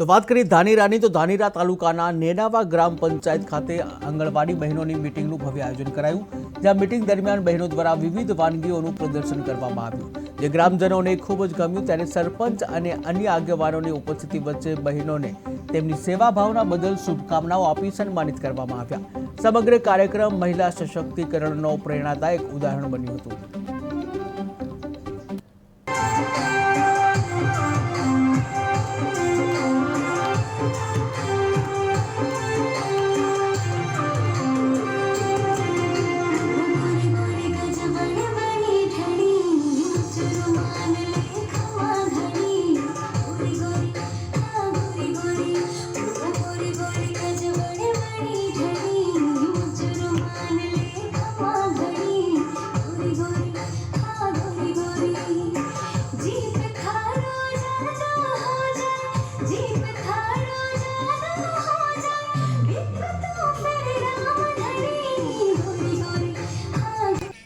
તો વાત કરીએ ધાનેરાની તો ધાનેરા તાલુકાના નેનાવા ગ્રામ પંચાયત ખાતે આંગણવાડી બહેનોની મિટિંગનું ભવ્ય આયોજન કરાયું, જ્યાં મિટિંગ દરમિયાન બહેનો દ્વારા વિવિધ વાનગીઓનું પ્રદર્શન કરવામાં આવ્યું. જે ગ્રામજનોને ખૂબ જ ગમ્યું, ત્યારે સરપંચ અને અન્ય આગેવાનોની ઉપસ્થિતિ વચ્ચે બહેનોને તેમની સેવા ભાવના બદલ શુભકામનાઓ આપી સન્માનિત કરવામાં આવ્યા. સમગ્ર કાર્યક્રમ મહિલા સશક્તિકરણનો પ્રેરણાદાયક ઉદાહરણ બન્યું હતું.